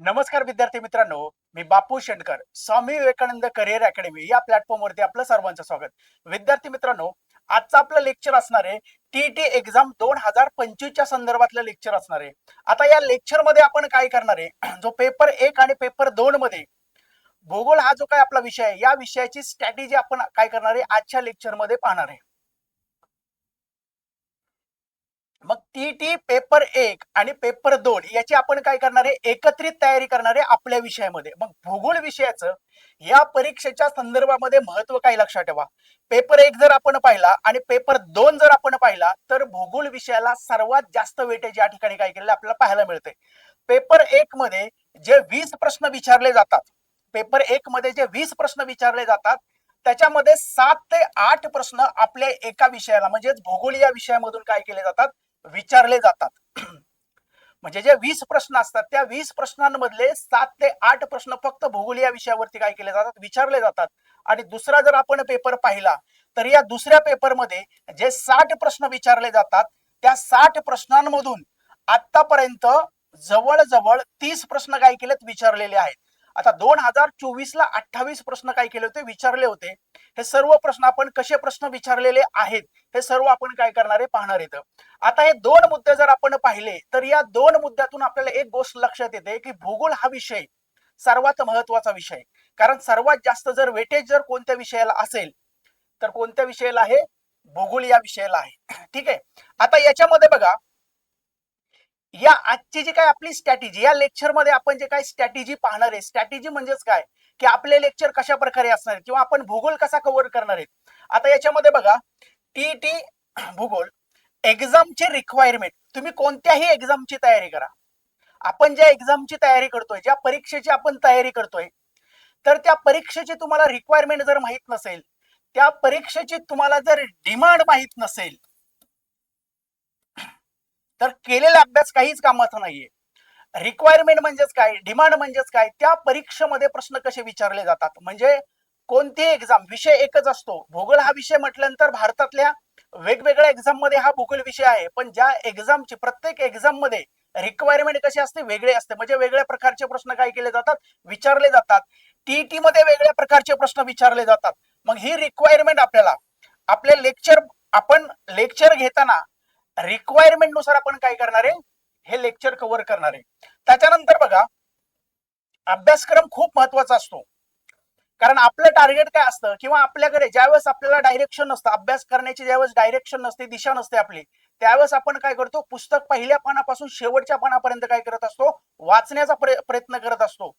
नमस्कार विद्यार्थी मित्रांनो मी बापू शेंडकर स्वामी विवेकानंद करिअर अकॅडमी या प्लॅटफॉर्मवरती आपलं सर्वांचं स्वागत. विद्यार्थी मित्रांनो आजचं आपलं लेक्चर असणार आहे टीईटी एक्झाम दोन हजार पंचवीसच्या संदर्भातलं लेक्चर असणार आहे. आता या लेक्चरमध्ये आपण काय करणार आहे जो पेपर एक आणि पेपर दोन मध्ये भूगोल हा जो काय आपला विषय आहे या विषयाची स्ट्रॅटेजी आपण काय करणार आहे आजच्या लेक्चरमध्ये पाहणार आहे. मग टीटी पेपर एक आणि पेपर दोन याची आपण काय करणार आहे? एकत्रित तयारी करणार आहे आपल्या विषयामध्ये. मग भूगोल विषयाचं या परीक्षेच्या संदर्भामध्ये महत्त्व काय लक्षात ठेवा? पेपर एक जर आपण पाहिला आणि पेपर दोन जर आपण पाहिला तर भूगोल विषयाला सर्वात जास्त वेटेज या ठिकाणी काय केलेलं आपल्याला पाहायला मिळते पेपर एक मध्ये जे वीस प्रश्न विचारले जातात पेपर एक मध्ये जे वीस प्रश्न विचारले जातात त्याच्यामध्ये सात ते आठ प्रश्न आपल्या एका विषयाला म्हणजेच भूगोल या विषयामधून काय केले जातात? विचारले जातात. म्हणजे जे वीस प्रश्न असतात त्या वीस प्रश्नांमधले सात ते आठ प्रश्न फक्त भूगोल या विषयावरती काय केले जातात? विचारले जातात. आणि दुसरा जर आपण पेपर पाहिला तर या दुसऱ्या पेपरमध्ये जे साठ प्रश्न विचारले जातात त्या साठ प्रश्नांमधून आतापर्यंत जवळजवळ तीस प्रश्न काय केलेत? विचारलेले आहेत. आता दोन हजार चोवीस ला अठ्ठावीस प्रश्न काय केले होते? विचारले होते. हे सर्व प्रश्न आपण कसे प्रश्न विचारलेले आहेत? हे सर्व आपण काय करणार आहे? पाहणार येतं आता हे दोन मुद्दे जर आपण पाहिले तर या दोन मुद्द्यातून आपल्याला एक गोष्ट लक्षात येते की भूगोल हा विषय सर्वात महत्त्वाचा विषय. कारण सर्वात जास्त जर वेटेज जर कोणत्या विषयाला असेल तर कोणत्या विषयाला आहे? भूगोल या विषयाला आहे. ठीक आहे. आता याच्यामध्ये बघा या आजची जी काय आपली स्ट्रॅटेजी या लेक्चरमध्ये आपण जे काय स्ट्रॅटेजी पाहणार आहे स्ट्रॅटेजी म्हणजेच काय? की आपले लेक्चर कशा प्रकारे असणार किंवा आपण भूगोल कसा कव्हर करणार आहेत? आता याच्यामध्ये बघा टीटी भूगोल एक्झामचे रिक्वायरमेंट तुम्ही कोणत्याही एक्झामची तयारी करा. आपण ज्या एक्झामची तयारी करतोय ज्या परीक्षेची आपण तयारी करतोय तर त्या परीक्षेची तुम्हाला रिक्वायरमेंट जर माहीत नसेल त्या परीक्षेची तुम्हाला जर डिमांड माहीत नसेल तर केलेला अभ्यास काहीच कामाचा नाहीये. रिक्वायरमेंट म्हणजेच काय? डिमांड म्हणजेच काय? त्या परीक्षेमध्ये प्रश्न कसे विचारले जातात? म्हणजे कोणतीही एक्झाम विषय एकच असतो. भूगोल हा विषय म्हटल्यानंतर भारतातल्या वेगवेगळ्या एक्झाममध्ये हा भूगोल विषय आहे. पण ज्या एक्झामची प्रत्येक एक्झाममध्ये रिक्वायरमेंट कशी असते? वेगळे असते. म्हणजे वेगळ्या प्रकारचे प्रश्न काय केले जातात? विचारले जातात. टीईटी मध्ये वेगळ्या प्रकारचे प्रश्न विचारले जातात. मग ही रिक्वायरमेंट आपल्याला आपले लेक्चर आपण लेक्चर घेताना रिक्वायरमेंटनुसार आपण काय करणार आहे? हे लेक्चर कव्हर करणार आहे. त्याच्यानंतर बघा अभ्यासक्रम खूप महत्त्वाचा असतो. कारण आपलं टार्गेट काय असतं? किंवा आपल्याकडे ज्यावेळेस आपल्याला डायरेक्शन नसतं अभ्यास करण्याची ज्यावेळेस डायरेक्शन नसते दिशा नसते आपली त्यावेळेस आपण काय करतो? पुस्तक पहिल्या पानापासून शेवटच्या पानापर्यंत काय करत असतो? वाचण्याचा प्रयत्न करत असतो.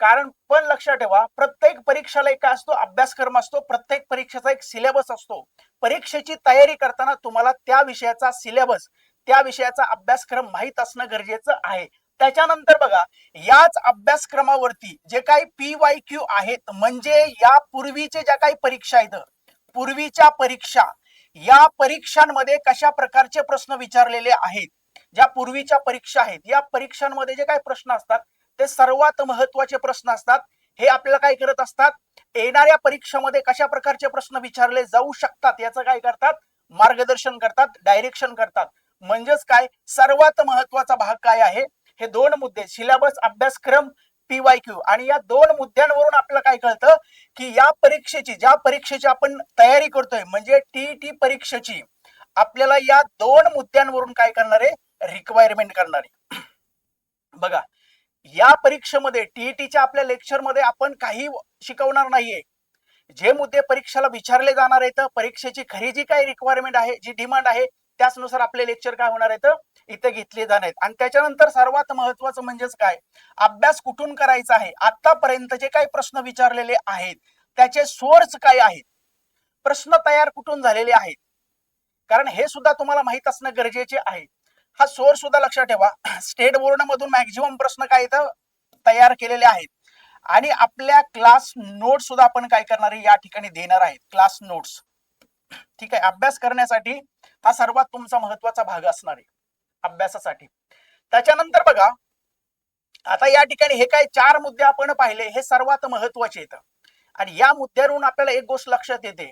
कारण पण लक्षात ठेवा प्रत्येक परीक्षाला एक काय असतो अभ्यासक्रम असतो प्रत्येक परीक्षेचा एक सिलेबस असतो. परीक्षेची तयारी करताना तुम्हाला त्या विषयाचा सिलेबस त्या विषयाचा अभ्यासक्रम माहीत असणं गरजेचं आहे. त्याच्यानंतर बघा याच अभ्यासक्रमावरती जे काही पी वाय क्यू आहेत म्हणजे या पूर्वीचे ज्या काही परीक्षा आहेत पूर्वीच्या परीक्षा या परीक्षांमध्ये कशा प्रकारचे प्रश्न विचारलेले आहेत ज्या पूर्वीच्या परीक्षा आहेत या परीक्षांमध्ये जे काही प्रश्न असतात ते सर्वात महत्त्वाचे प्रश्न असतात. हे आपल्याला काय करत असतात? येणाऱ्या परीक्षामध्ये कशा प्रकारचे प्रश्न विचारले जाऊ शकतात? याचं काय करतात? मार्गदर्शन करतात डायरेक्शन करतात. म्हणजेच काय? सर्वात महत्त्वाचा भाग काय आहे? हे दोन मुद्दे सिलेबस अभ्यासक्रम पीवाय क्यू आणि या दोन मुद्द्यांवरून आपल्याला काय कळतं? की या परीक्षेची ज्या परीक्षेची आपण तयारी करतोय म्हणजे टीईटी परीक्षेची आपल्याला या दोन मुद्द्यांवरून काय करणार? आहे रिक्वायरमेंट करणार. आहे बघा या परीक्षेमध्ये टीईटीच्या आपल्या लेक्चरमध्ये आपण काही शिकवणार नाहीये. जे मुद्दे परीक्षेला विचारले जाणार आहेत परीक्षेची खरी जी काही रिक्वायरमेंट आहे जी डिमांड आहे त्याचनुसार आपले लेक्चर काय होणार आहेत इथे घेतले जाणार आहेत. आणि त्याच्यानंतर सर्वात महत्वाचं म्हणजेच काय? अभ्यास कुठून करायचा आहे? आतापर्यंत जे काही प्रश्न विचारलेले आहेत. त्याचे सोर्स काय आहेत? प्रश्न तयार कुठून झालेले आहेत? कारण हे सुद्धा तुम्हाला माहीत असणं गरजेचे आहे. हा सोर्स सुद्धा लक्षात ठेवा. स्टेट बोर्ड मधून मॅक्झिमम प्रश्न काय इथं तयार केलेले आहेत. आणि आपल्या क्लास नोट्स सुद्धा आपण काय करणार आहे? या ठिकाणी देणार आहेत. क्लास नोट्स ठीक आहे? अभ्यास करण्यासाठी हा सर्वात तुमचा महत्त्वाचा भाग असणार आहे. अभ्यासासाठी. त्याच्यानंतर बघा आता या ठिकाणी हे काय चार मुद्दे आपण पाहिले हे सर्वात महत्त्वाचे आहेत. आणि या मुद्द्यावरून आपल्याला एक गोष्ट लक्षात येते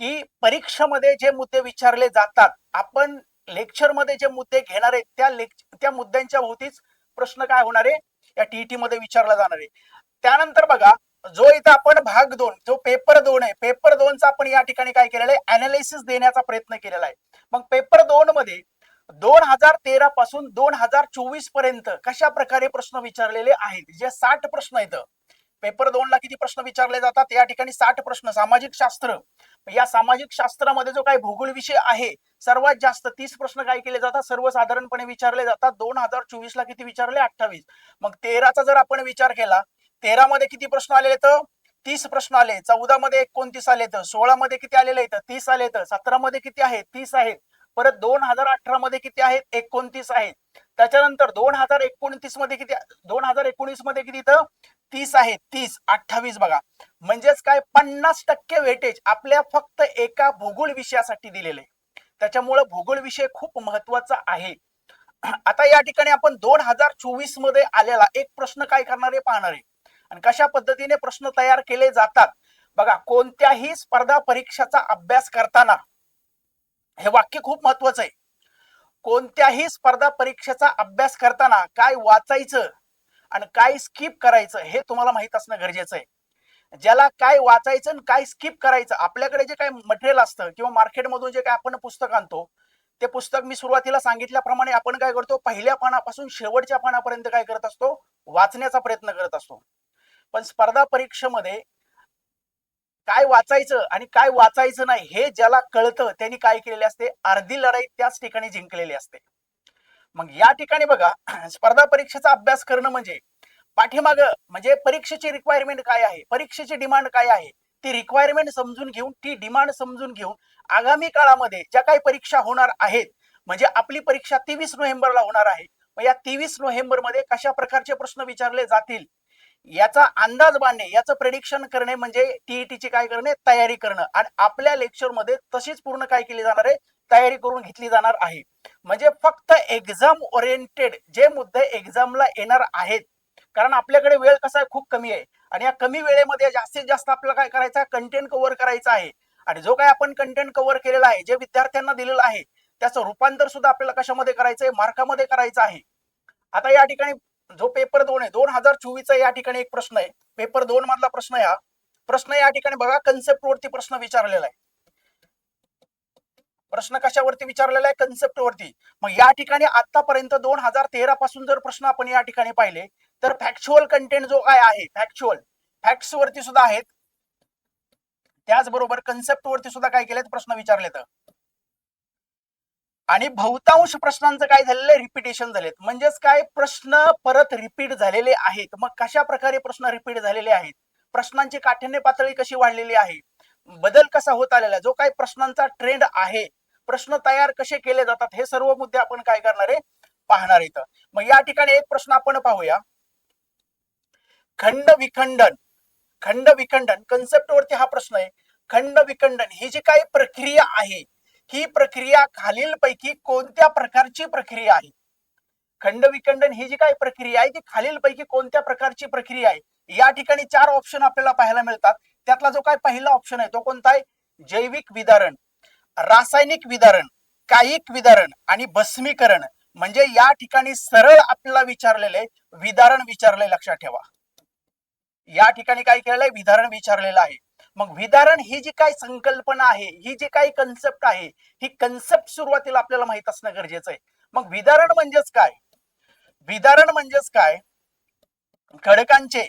की परीक्षेमध्ये जे मुद्दे विचारले जातात आपण लेक्चरमध्ये जे मुद्दे घेणार आहेत त्या लेक्च त्या मुद्द्यांच्या भोवतीच प्रश्न काय होणार आहे या टीईटी मध्ये विचारला जाणार आहे. त्यानंतर बघा जो इथं आपण भाग दोन जो पेपर दोन आहे पेपर दोनचा आपण या ठिकाणी काय केलेला आहे अनालिसिस देण्याचा प्रयत्न केलेला आहे. मग पेपर दोन मध्ये दोन हजार तेरा पासून दोन हजार चोवीसपर्यंत कशा प्रकारे प्रश्न विचारलेले आहेत जे साठ प्रश्न आहेत. पेपर दोन ला किती प्रश्न विचारले जातात? या ठिकाणी साठ प्रश्न. सामाजिक शास्त्र. या सामाजिक शास्त्रामध्ये जो काही भूगोल विषय आहे सर्वात जास्त तीस प्रश्न काय केले जातात? सर्वसाधारणपणे विचारले जातात. दोन हजार चोवीस ला किती विचारले? अठ्ठावीस. मग तेराचा जर आपण विचार केला तेरा मध्ये किती प्रश्न आलेले तर? तीस प्रश्न आले. चौदा मध्ये एकोणतीस आले तर? सोळा मध्ये किती आलेले आहेत? तीस आले तर? सतरा मध्ये किती आहेत? तीस आहेत. परत दोन हजार अठरा मध्ये किती आहेत? एकोणतीस आहेत. त्याच्यानंतर दोन हजार एकोणतीसमध्ये किती दोन हजार एकोणीसमध्ये किती तर? तीस आहे तीस अठ्ठावीस बघा. म्हणजेच काय? पन्नास टक्के वेटेज आपल्या फक्त एका भूगोल विषयासाठी दिलेले. त्याच्यामुळे भूगोल विषय खूप महत्त्वाचा आहे. आता या ठिकाणी आपण दोन हजार चोवीसमध्ये आलेला एक प्रश्न काय करणार आहे पाहणार आहे. आणि कशा पद्धतीने प्रश्न तयार केले जातात? बघा कोणत्याही स्पर्धा परीक्षेचा अभ्यास करताना हे वाक्य खूप महत्वाचं आहे. कोणत्याही स्पर्धा परीक्षेचा अभ्यास करताना काय वाचायचं? आणि काय स्किप करायचं हे तुम्हाला माहीत असणं गरजेचं आहे. ज्याला काय वाचायचं आणि काय स्किप करायचं आपल्याकडे जे काय मटेरियल असतं किंवा मार्केटमधून जे काय आपण पुस्तक आणतो ते पुस्तक मी सुरुवातीला सांगितल्याप्रमाणे आपण काय करतो पहिल्या पानापासून शेवटच्या पानापर्यंत काय करत असतो वाचण्याचा प्रयत्न करत असतो. पण स्पर्धा परीक्षेमध्ये काय वाचायचं आणि काय वाचायचं नाही हे ज्याला कळतं त्यांनी काय केलेले असते अर्धी लढाई त्याच ठिकाणी जिंकलेली असते. मग या ठिकाणी बघा स्पर्धा परीक्षेचा अभ्यास करणं म्हणजे पाठीमाग म्हणजे परीक्षेची रिक्वायरमेंट काय आहे? परीक्षेची डिमांड काय आहे? ती रिक्वायरमेंट समजून घेऊन ती डिमांड समजून घेऊन आगामी काळामध्ये ज्या काही परीक्षा होणार आहेत म्हणजे आपली परीक्षा तेवीस नोव्हेंबरला होणार आहे मग या तेवीस नोव्हेंबरमध्ये कशा प्रकारचे प्रश्न विचारले जातील? याचा अंदाज बांधणे याचं प्रेडिक्शन करणे म्हणजे टीईटीची काय करणे? तयारी करणं. आणि आपल्या लेक्चरमध्ये तशीच पूर्ण काय केली जाणार आहे? तयारी करून घेतली जाणार आहे. म्हणजे फक्त एक्झाम ओरिएंटेड जे मुद्दे एक्झामला येणार आहेत. कारण आपल्याकडे वेळ कसा आहे? खूप कमी आहे. आणि या कमी वेळेमध्ये जास्तीत जास्त आपल्याला काय करायचं आहे? कंटेंट कव्हर करायचा आहे. आणि जो काय आपण कंटेंट कव्हर केलेला आहे जे विद्यार्थ्यांना दिलेलं आहे त्याचं रूपांतर सुद्धा आपल्याला कशामध्ये करायचं आहे मार्कामध्ये करायचं आहे. आता या ठिकाणी जो पेपर दोन आहे दोन हजार चोवीसचा या ठिकाणी एक प्रश्न आहे. पेपर दोन मधला प्रश्न हा. प्रश्न या ठिकाणी बघा कन्सेप्ट वरती प्रश्न विचारलेला आहे. प्रश्न कशावरती विचारलेला आहे कन्सेप्ट वरती? मग या ठिकाणी आतापर्यंत दोन हजार तेरा पासून जर प्रश्न आपण या ठिकाणी पाहिले तर फॅक्च्युअल कंटेंट जो काय आहे फॅक्च्युअल फॅक्ट्स वरती सुद्धा आहेत. त्याचबरोबर कन्सेप्ट वरती सुद्धा काय केलेत? प्रश्न विचारलेत. आणि बहुतांश प्रश्नांचं काय झालेलं आहे? रिपिटेशन झालेत. म्हणजेच काय? प्रश्न परत रिपीट झालेले आहेत. मग कशा प्रकारे प्रश्न रिपीट झालेले आहेत? प्रश्नांची काठिण्य पातळी कशी वाढलेली आहे? बदल कसा होत आलेला आहे? जो काही प्रश्नांचा ट्रेंड आहे प्रश्न तयार कसे केले जातात हे सर्व मुद्दे आपण काय करणार आहे? पाहणार इथं. मग या ठिकाणी एक प्रश्न आपण पाहूया. खंड विखंडन. खंड विखंडन कन्सेप्ट वरती हा प्रश्न आहे. खंड विखंडन ही जी काही प्रक्रिया आहे ही प्रक्रिया खालीलपैकी कोणत्या प्रकारची प्रक्रिया आहे? खंड विखंडन ही जी काही प्रक्रिया आहे ती खालीलपैकी कोणत्या प्रकारची प्रक्रिया आहे? या ठिकाणी चार ऑप्शन आपल्याला पाहायला मिळतात. त्यातला जो काय पहिला ऑप्शन आहे तो कोणता आहे? जैविक विदारण. रासायनिक विदारण कायिक विदारण आणि भस्मीकरण म्हणजे या ठिकाणी सरळ आपल्याला विचारलेले विदारण विचारले लक्षात ठेवा. या ठिकाणी काय केलंय विधारण विचारलेलं आहे. मग विदारण ही जी काही संकल्पना आहे ही जी काही कन्सेप्ट आहे ही कन्सेप्ट सुरुवातीला आपल्याला माहीत असणं गरजेचं आहे. मग विदारण म्हणजेच काय? विदारण म्हणजेच काय? खडकांचे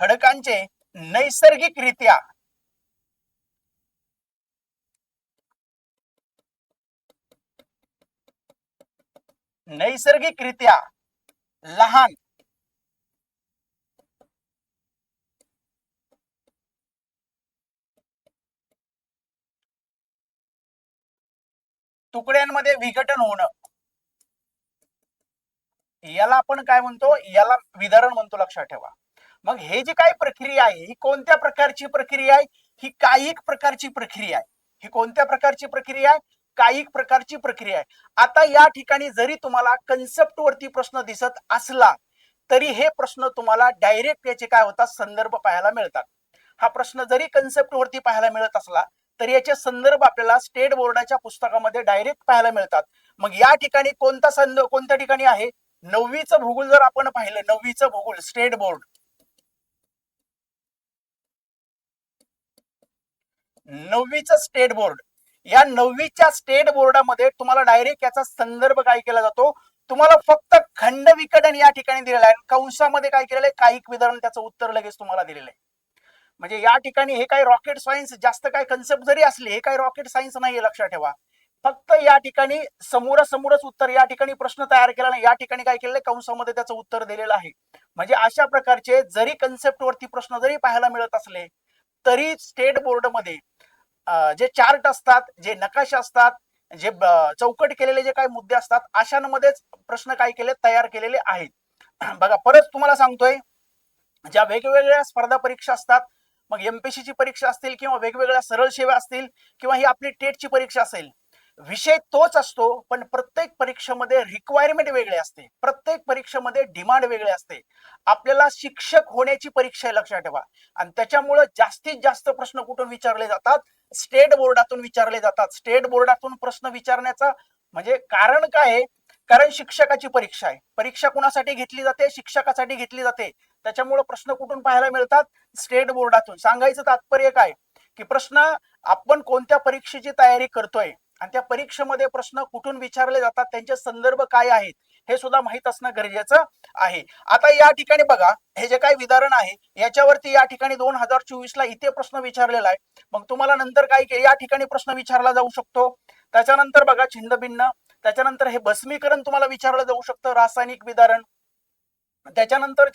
खडकांचे नैसर्गिकरित्या नैसर्गिकरित्या लहान. तुकड्यांमध्ये विघटन होणं. याला आपण काय म्हणतो? याला विदारण म्हणतो लक्षात ठेवा. मग हे जी काही प्रक्रिया आहे ही कोणत्या प्रकारची प्रक्रिया आहे? ही काही प्रकारची प्रक्रिया आहे. ही कोणत्या प्रकारची प्रक्रिया आहे? काही प्रकारची प्रक्रिया आहे. आता या ठिकाणी जरी तुम्हाला कन्सेप्ट वरती प्रश्न दिसत असला तरी हे प्रश्न तुम्हाला डायरेक्ट याचे काय होतात? संदर्भ पाहायला मिळतात. हा प्रश्न जरी कन्सेप्ट वरती पाहायला मिळत असला तरी याचे संदर्भ आपल्याला स्टेट बोर्डाच्या पुस्तकामध्ये डायरेक्ट पाहायला मिळतात. मग या ठिकाणी कोणता संद कोणत्या ठिकाणी आहे? नववीचं भूगोल जर आपण पाहिलं नववीचं भूगोल स्टेट बोर्ड नववीचं स्टेट बोर्ड या नववीच्या स्टेट बोर्डामध्ये तुम्हाला डायरेक्ट याचा संदर्भ काय केला जातो? तुम्हाला फक्त खंड विकटन या ठिकाणी दिलेलं आहे. कंसामध्ये काय केलेलं आहे? काही विधान त्याचं उत्तर लगेच तुम्हाला दिलेलं आहे. म्हणजे या ठिकाणी हे काही रॉकेट सायन्स जास्त काय कन्सेप्ट जरी असले हे काही रॉकेट सायन्स नाही लक्षात ठेवा. फक्त या ठिकाणी समोरासमोरच उत्तर या ठिकाणी प्रश्न तयार केला नाही या ठिकाणी काय केलेलं आहे? कंसामध्ये त्याचं उत्तर दिलेलं आहे. म्हणजे अशा प्रकारचे जरी कन्सेप्ट वरती प्रश्न जरी पाहायला मिळत असले तरी स्टेट बोर्डमध्ये जे चार्ट असतात जे नकाशे असतात जे चौकट केलेले जे काही मुद्दे असतात अशांमध्येच प्रश्न काय केले तयार केलेले आहेत. बघा परत तुम्हाला सांगतोय ज्या वेगवेगळ्या स्पर्धा परीक्षा असतात मग एमपीसीची परीक्षा असतील किंवा वेगवेगळ्या सरळ सेवा असतील किंवा ही आपली टेटची परीक्षा असेल विषय तोच असतो पण प्रत्येक परीक्षेमध्ये रिक्वायरमेंट वेगळे असते. प्रत्येक परीक्षेमध्ये डिमांड वेगळे असते. आपल्याला शिक्षक होण्याची परीक्षा आहे लक्षात ठेवा. आणि त्याच्यामुळे जास्तीत जास्त प्रश्न कुठून विचारले जातात? स्टेट बोर्डातून विचारले जातात. स्टेट बोर्डातून प्रश्न विचारण्याचा म्हणजे कारण काय आहे? कारण शिक्षकाची परीक्षा आहे. परीक्षा कुणासाठी घेतली जाते? शिक्षकासाठी घेतली जाते. त्याच्यामुळे प्रश्न कुठून पाहायला मिळतात? स्टेट बोर्डातून. सांगायचं तात्पर्य काय? की प्रश्न आपण कोणत्या परीक्षेची तयारी करतोय? आणि त्या परीक्षेमध्ये प्रश्न कुठून विचारले जातात? त्यांचे संदर्भ काय आहेत? हे सुद्धा माहीत असणं गरजेचं आहे. आता या ठिकाणी बघा हे जे काही विधारण आहे याच्यावरती या ठिकाणी दोन हजार चोवीस ला इथे प्रश्न विचारलेला आहे. मग तुम्हाला नंतर काय के- या ठिकाणी प्रश्न विचारला जाऊ शकतो. त्याच्यानंतर बघा छिंदभिन्न त्याच्यानंतर हे भस्मीकरण तुम्हाला विचारलं जाऊ शकतं रासायनिक विधारण त्याच्यानंतर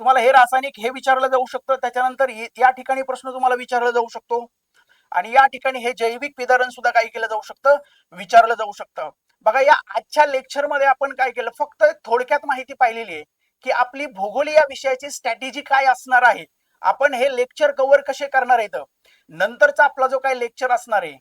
तुम्हाला हे रासायनिक हे विचारलं जाऊ शकतं त्याच्यानंतर या ठिकाणी प्रश्न तुम्हाला विचारला जाऊ शकतो. आणि या ठिकाणी हे जैविक विधारण सुद्धा काय केलं जाऊ शकतं? विचारलं जाऊ शकतं. बघा या आजच्या लेक्चरमध्ये आपण काय केलं? फक्त थोडक्यात माहिती पाहिलेली आहे की आपली भूगोल या विषयाची स्ट्रॅटेजी काय असणार आहे? आपण हे लेक्चर कव्हर कसे करणार आहेत नंतरचा आपला जो काही लेक्चर असणार आहे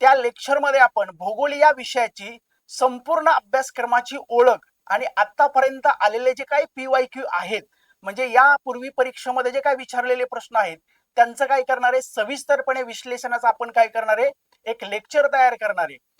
त्या लेक्चरमध्ये आपण भूगोल या विषयाची संपूर्ण अभ्यासक्रमाची ओळख आणि आतापर्यंत आलेले जे काही पीवाय क्यू आहेत म्हणजे या पूर्वी परीक्षेमध्ये जे काही विचारलेले प्रश्न आहेत त्यांचं काय करणार आहे? सविस्तरपणे विश्लेषणाचं आपण काय करणार आहे? एक लेक्चर तयार करणार आहे.